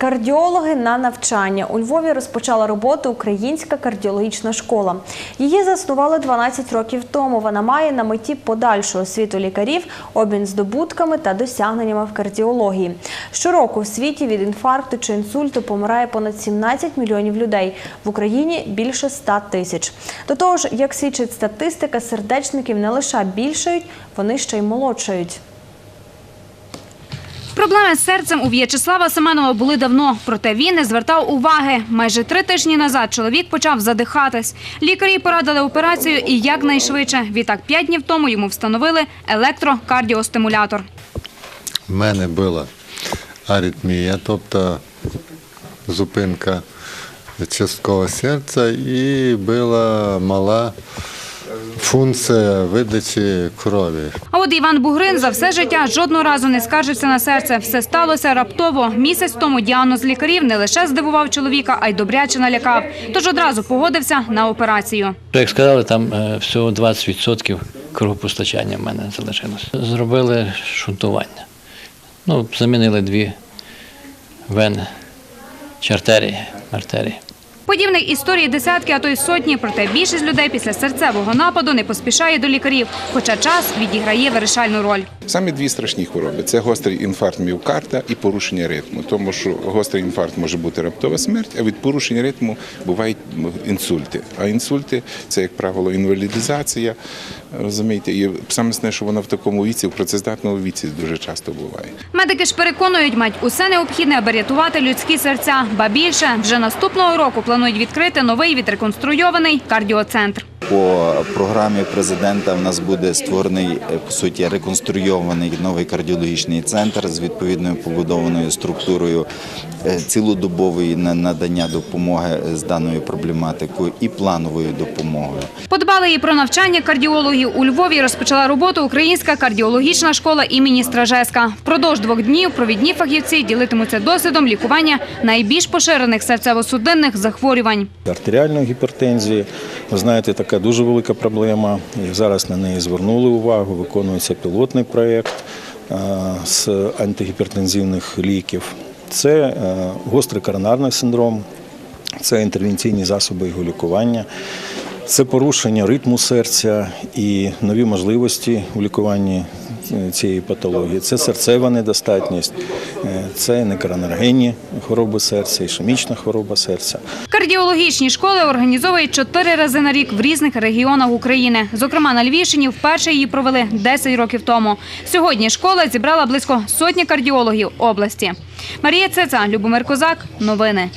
Кардіологи на навчання у Львові розпочала роботу Українська кардіологічна школа. Її заснували 12 років тому. Вона має на меті подальшу освіту лікарів, обмін здобутками та досягненнями в кардіології. Щороку в світі від інфаркту чи інсульту помирає понад 17 мільйонів людей. В Україні більше 100 тисяч. До того ж, як свідчить статистика, сердечників не лише більшають, вони ще й молодшають. Проблеми з серцем у В'ячеслава Семенова були давно, проте він не звертав уваги. Майже три тижні назад чоловік почав задихатись. Лікарі порадили операцію і якнайшвидше. Відтак п'ять днів тому йому встановили електрокардіостимулятор. В мене була аритмія, тобто зупинка часткового серця і була мала функція видачі крові. А от Іван Бугрин за все життя жодного разу не скаржився на серце. Все сталося раптово. Місяць тому діагноз лікарів не лише здивував чоловіка, а й добряче налякав. Тож одразу погодився на операцію. Як сказали, там е, всього 20% кровопостачання в мене залишилось. Зробили шунтування. Ну, замінили дві вени чи артерії. артерії. Подібних історій десятки, а то й сотні. Проте більшість людей після серцевого нападу не поспішає до лікарів, хоча час відіграє вирішальну роль. Саме дві страшні хвороби це гострий інфаркт міокарда і порушення ритму. Тому що гострий інфаркт може бути раптова смерть, а від порушення ритму бувають інсульти. А інсульти це, як правило, інвалідизація. Розумієте, і саме основне, що вона в такому віці, в працездатному віці дуже часто буває. Медики ж переконують, мають усе необхідне, аби рятувати людські серця. Ба більше вже наступного року планують відкрити новий відреконструйований кардіоцентр. По програмі президента в нас буде створений е, по суті реконструйований новий кардіологічний центр з відповідною побудованою структурою цілодобової на- надання допомоги з даною проблематикою і плановою допомогою. Подбали і про навчання кардіологів. У Львові розпочала роботу Українська кардіологічна школа імені Стражеска. Впродовж двох днів провідні фахівці ділитимуться досвідом лікування найбільш поширених серцево-судинних захворювань. артеріальної гіпертензії. Ви знаєте, така дуже велика проблема. І зараз на неї звернули увагу. Виконується пілотний проєкт е, з антигіпертензивних ліків. Це е, гострий коронарний синдром, це інтервенційні засоби його лікування. Це порушення ритму серця і нові можливості у лікуванні е, цієї патології. Це серцева недостатність, це некоронаргенні хвороби серця, ішемічна хвороба серця. Кардіологічні школи організовують чотири рази на рік в різних регіонах України. Зокрема, на Львівщині вперше її провели 10 років тому. Сьогодні школа зібрала близько сотні кардіологів області. Марія Цеца, Любомир Козак. Новини.